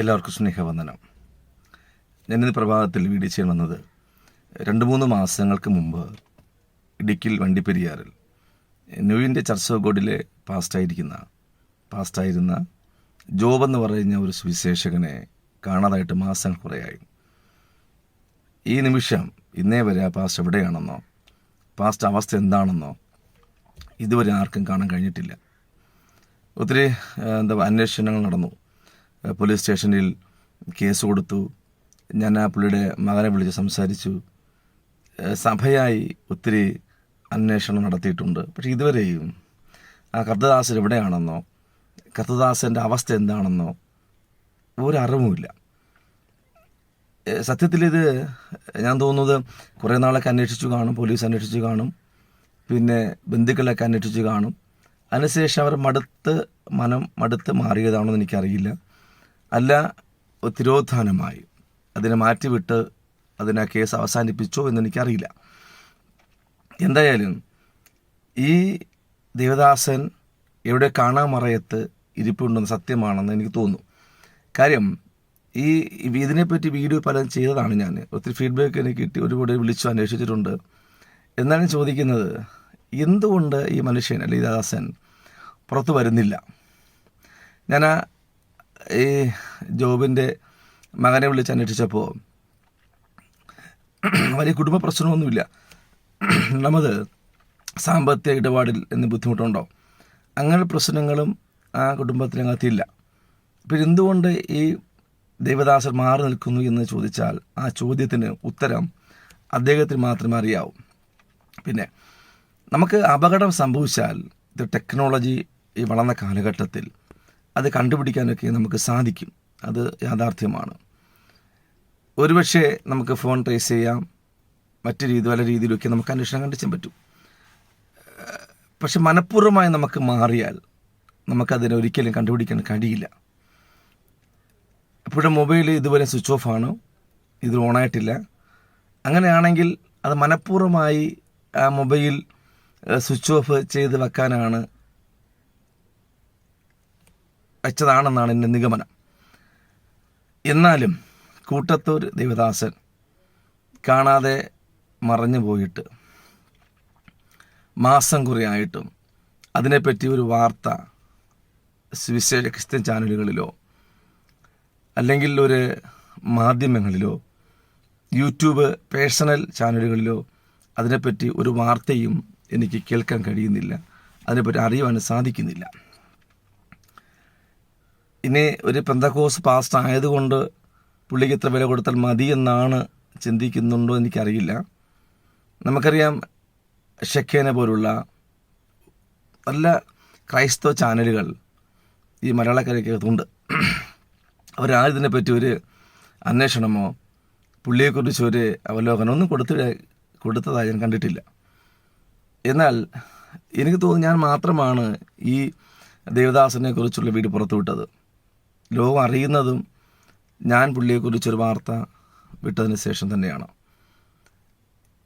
എല്ലാവർക്കും സ്നേഹവന്ദനം. ഞാനിന്ന് പ്രഭാതത്തിൽ വീഡിയോ ചെയ്യാൻ വന്നത് രണ്ട് മൂന്ന് മാസങ്ങൾക്ക് മുമ്പ് ഇടുക്കിൽ വണ്ടിപ്പെരിയാറിൽ ന്യൂവിന്റെ ചർച്ച് ഓഫ് ഗോഡിലെ പാസ്റ്റായിരിക്കുന്ന പാസ്റ്റായിരുന്ന ജോബ് എന്ന് പറയുന്ന ഒരു സുവിശേഷകനെ കാണാതായിട്ട് മാസങ്ങൾ കുറേയായി. ഈ നിമിഷം ഇന്നേ വരെ ആ പാസ്റ്റ് എവിടെയാണെന്നോ പാസ്റ്റ് അവസ്ഥ എന്താണെന്നോ ഇതുവരെ ആർക്കും കാണാൻ കഴിഞ്ഞിട്ടില്ല. ഒത്തിരി എന്താ അന്വേഷണങ്ങൾ നടന്നു. പോലീസ് സ്റ്റേഷനിൽ കേസ് കൊടുത്തു. ഞാൻ ആ പുള്ളിയുടെ മകനെ വിളിച്ച് സംസാരിച്ചു. സഭയായി ഒത്തിരി അന്വേഷണം നടത്തിയിട്ടുണ്ട്. പക്ഷേ ഇതുവരെയും ആ കർത്തദാസൻ എവിടെയാണെന്നോ കർത്തദാസന്റെ അവസ്ഥ എന്താണെന്നോ ഒരറിവുമില്ല. സത്യത്തിൽ ഇത് ഞാൻ തോന്നുന്നത് കുറേ നാളൊക്കെ അന്വേഷിച്ചു കാണും പോലീസ് അന്വേഷിച്ചു കാണും പിന്നെ ബന്ധുക്കളൊക്കെ അന്വേഷിച്ചു കാണും. അതിനുശേഷം അവർ മടുത്ത് മനം മടുത്ത് മാറിയതാണോ എന്ന് എനിക്കറിയില്ല. അല്ല തിരോധാനമായി. അതിനെ മാറ്റിവിട്ട് അതിനെ കേസ് അവസാനിപ്പിച്ചോ എന്ന് എനിക്കറിയില്ല എന്തായാലും ഈ ദേവദാസൻ എവിടെ കാണാമറയത്ത് ഇരിപ്പുണ്ടെന്ന് സത്യമാണെന്ന് എനിക്ക് തോന്നുന്നു. കാര്യം ഈ ഇതിനെപ്പറ്റി വീഡിയോ പലതും ചെയ്തതാണ് ഞാൻ. ഒത്തിരി ഫീഡ്ബാക്ക് എനിക്ക് കിട്ടി ഒരുപാട് വിളിച്ചു അന്വേഷിച്ചിട്ടുണ്ട്. എന്നാണ് ചോദിക്കുന്നത് എന്തുകൊണ്ട് ഈ മനുഷ്യൻ അല്ലെങ്കിൽ ദേവദാസൻ ദാസൻ പുറത്തു വരുന്നില്ല? ഞാൻ ഈ ജോബിന്റെ മകനെ വിളിച്ച് അന്വേഷിച്ചപ്പോൾ വലിയ കുടുംബ പ്രശ്നമൊന്നുമില്ല. രണ്ടാമത് സാമ്പത്തിക ഇടപാടിൽ എന്ന് ബുദ്ധിമുട്ടുണ്ടോ? അങ്ങനെ പ്രശ്നങ്ങളും ആ കുടുംബത്തിനകത്തില്ല പിന്നെ എന്തുകൊണ്ട് ഈ ദേവദാസൻ മാറി നിൽക്കുന്നു എന്ന് ചോദിച്ചാൽ ആ ചോദ്യത്തിന് ഉത്തരം അദ്ദേഹത്തിന് മാത്രമേ അറിയാവൂ. പിന്നെ നമുക്ക് അപകടം സംഭവിച്ചാൽ ഇത് ടെക്നോളജി ഈ വളർന്ന കാലഘട്ടത്തിൽ അത് കണ്ടുപിടിക്കാനൊക്കെ നമുക്ക് സാധിക്കും. അത് യാഥാർത്ഥ്യമാണ്. ഒരുപക്ഷെ നമുക്ക് ഫോൺ ട്രേസ് ചെയ്യാം. മറ്റു രീതി പല രീതിയിലൊക്കെ നമുക്ക് അന്വേഷണം കണ്ടെത്താൻ പറ്റും. പക്ഷെ മനഃപൂർവമായി നമുക്ക് മാറിയാൽ നമുക്കതിനെ ഒരിക്കലും കണ്ടുപിടിക്കാൻ കഴിയില്ല. ഇപ്പോഴും മൊബൈൽ ഇതുവരെ സ്വിച്ച് ഓഫ് ആണ്. ഇത് ഓണായിട്ടില്ല അങ്ങനെയാണെങ്കിൽ അത് മനഃപൂർവമായി ആ മൊബൈൽ സ്വിച്ച് ഓഫ് ചെയ്ത് വെക്കാനാണ് വെച്ചതാണെന്നാണ് എന്റെ നിഗമനം. എന്നാലും കൂട്ടത്തൂർ ദേവദാസൻ കാണാതെ മറഞ്ഞു പോയിട്ട് മാസം കുറയായിട്ടും അതിനെപ്പറ്റി ഒരു വാർത്ത സുവിശേഷ ക്രിസ്ത്യൻ ചാനലുകളിലോ അല്ലെങ്കിൽ ഒരു മാധ്യമങ്ങളിലോ യൂട്യൂബ് പേഴ്സണൽ ചാനലുകളിലോ അതിനെപ്പറ്റി ഒരു വാർത്തയും എനിക്ക് കേൾക്കാൻ കഴിയുന്നില്ല. അതിനെപ്പറ്റി അറിയുവാൻ സാധിക്കുന്നില്ല. ഇനി ഒരു പെന്തക്കോസ് പാസ്റ്റ് ആയതുകൊണ്ട് പുള്ളിക്ക് ഇത്ര വില കൊടുത്താൽ മതി എന്നാണ് ചിന്തിക്കുന്നുണ്ടോ എനിക്കറിയില്ല. നമുക്കറിയാം ഷെക്കേനെ പോലുള്ള നല്ല ക്രൈസ്തവ ചാനലുകൾ ഈ മലയാളക്കരയ്ക്കകത്തുണ്ട് അവരാരും പറ്റി ഒരു അന്വേഷണമോ പുള്ളിയെക്കുറിച്ച് ഒരു അവലോകനം ഒന്നും കൊടുത്ത കൊടുത്തതായി ഞാൻ കണ്ടിട്ടില്ല. എന്നാൽ എനിക്ക് തോന്നുന്നു ഞാൻ മാത്രമാണ് ഈ ദേവദാസനെ കുറിച്ചുള്ള പുറത്തു പുറത്തുവിട്ടത്. ലോകം അറിയുന്നതും ഞാൻ പുള്ളിയെക്കുറിച്ചൊരു വാർത്ത വിട്ടതിന് ശേഷം തന്നെയാണ്.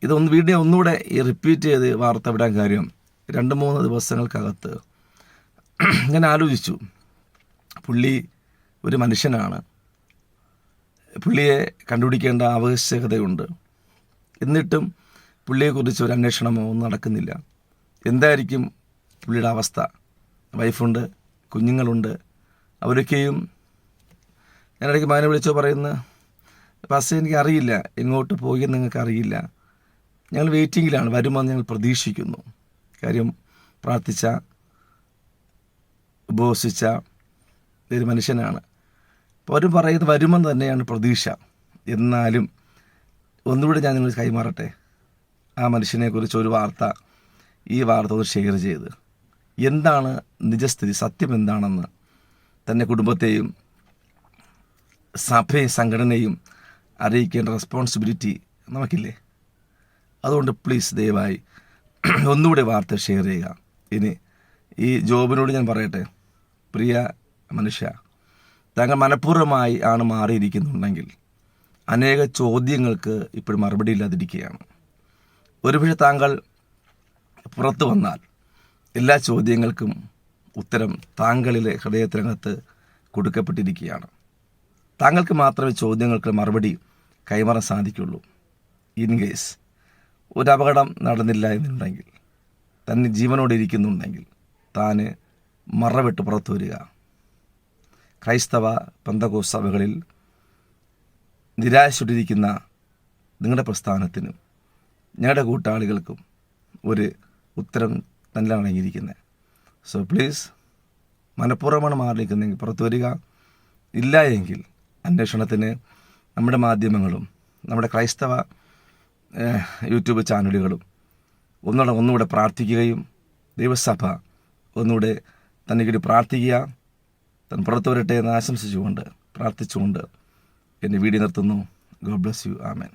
ഇതൊന്ന് വീടിനെ ഒന്നുകൂടെ ഈ റിപ്പീറ്റ് ചെയ്ത് വാർത്ത വിടാൻ കാര്യം രണ്ട് മൂന്ന് ദിവസങ്ങൾക്കകത്ത് ഞാൻ ആലോചിച്ചു. പുള്ളി ഒരു മനുഷ്യനാണ്. പുള്ളിയെ കണ്ടുപിടിക്കേണ്ട ആവശ്യകതയുണ്ട്. എന്നിട്ടും പുള്ളിയെക്കുറിച്ച് ഒരു അന്വേഷണമോ ഒന്നും നടക്കുന്നില്ല. എന്തായിരിക്കും പുള്ളിയുടെ അവസ്ഥ? വൈഫുണ്ട് കുഞ്ഞുങ്ങളുണ്ട് അവരൊക്കെയും ഞാനിടയ്ക്ക് മകനെ വിളിച്ചോ പറയുന്ന പക്ഷേ എനിക്ക് അറിയില്ല എങ്ങോട്ട് പോയി നിങ്ങൾക്ക് അറിയില്ല. ഞങ്ങൾ വെയിറ്റിങ്ങിലാണ് വരുമെന്ന് ഞങ്ങൾ പ്രതീക്ഷിക്കുന്നു. കാര്യം പ്രാർത്ഥിച്ച ഉപവസിച്ച ഒരു മനുഷ്യനാണ്. അപ്പോൾ അവർ പറയുന്നത് വരുമെന്ന് തന്നെയാണ് പ്രതീക്ഷ. എന്നാലും ഒന്നുകൂടി ഞാൻ നിങ്ങൾ കൈമാറട്ടെ. ആ മനുഷ്യനെക്കുറിച്ച് ഒരു വാർത്ത ഈ വാർത്ത ഒന്ന് ഷെയർ ചെയ്ത്. എന്താണ് നിജസ്ഥിതി? സത്യം എന്താണെന്ന് തന്നെ കുടുംബത്തെയും സഭയെ സംഘടനയും അറിയിക്കേണ്ട റെസ്പോൺസിബിലിറ്റി നമുക്കില്ലേ? അതുകൊണ്ട് പ്ലീസ് ദയവായി ഒന്നുകൂടെ വാർത്ത ഷെയർ ചെയ്യുക. ഇനി ഈ ജോബിനോട് ഞാൻ പറയട്ടെ. പ്രിയ മനുഷ്യ താങ്കൾ മനഃപൂർവമായി ആണ് മാറിയിരിക്കുന്നുണ്ടെങ്കിൽ അനേക ചോദ്യങ്ങൾക്ക് ഇപ്പോഴും മറുപടി ഇല്ലാതിരിക്കുകയാണ്. ഒരുപക്ഷെ താങ്കൾ പുറത്തു വന്നാൽ എല്ലാ ചോദ്യങ്ങൾക്കും ഉത്തരം താങ്കളിലെ ഹൃദയത്തിനകത്ത് കൊടുക്കപ്പെട്ടിരിക്കുകയാണ്. താങ്കൾക്ക് മാത്രമേ ചോദ്യങ്ങൾക്ക് മറുപടി കൈമാറാൻ സാധിക്കുള്ളൂ. ഇൻ കേസ് ഒരു അപകടം നടന്നില്ല എന്നുണ്ടെങ്കിൽ തന്നെ ജീവനോടെ ഇരിക്കുന്നുണ്ടെങ്കിൽ താന് മറവിട്ട് പുറത്തു വരിക. ക്രൈസ്തവ പന്തകോ സഭകളിൽ നിരാശപ്പെട്ടിരിക്കുന്ന നിങ്ങളുടെ പ്രസ്ഥാനത്തിനും ഞങ്ങളുടെ കൂട്ടാളികൾക്കും ഒരു ഉത്തരം തന്നെ അടങ്ങിയിരിക്കുന്നത് സോ പ്ലീസ് മനഃപൂർവമാണ് മാറി നിൽക്കുന്നതെങ്കിൽ പുറത്തു വരിക. ഇല്ല എങ്കിൽ അന്വേഷണത്തിന് നമ്മുടെ മാധ്യമങ്ങളും നമ്മുടെ ക്രൈസ്തവ യൂട്യൂബ് ചാനലുകളും ഒന്നുകൂടെ ഒന്നുകൂടെ പ്രാർത്ഥിക്കുകയും ദൈവസഭ ഒന്നുകൂടെ തനിക്കൊരു പ്രാർത്ഥിക്കുക. തൻ പുറത്തു വരട്ടെ എന്ന് ആശംസിച്ചുകൊണ്ട് പ്രാർത്ഥിച്ചുകൊണ്ട് എന്റെ വീഡിയോ നിർത്തുന്നു ഗോഡ് ബ്ലസ് യു ആമേൻ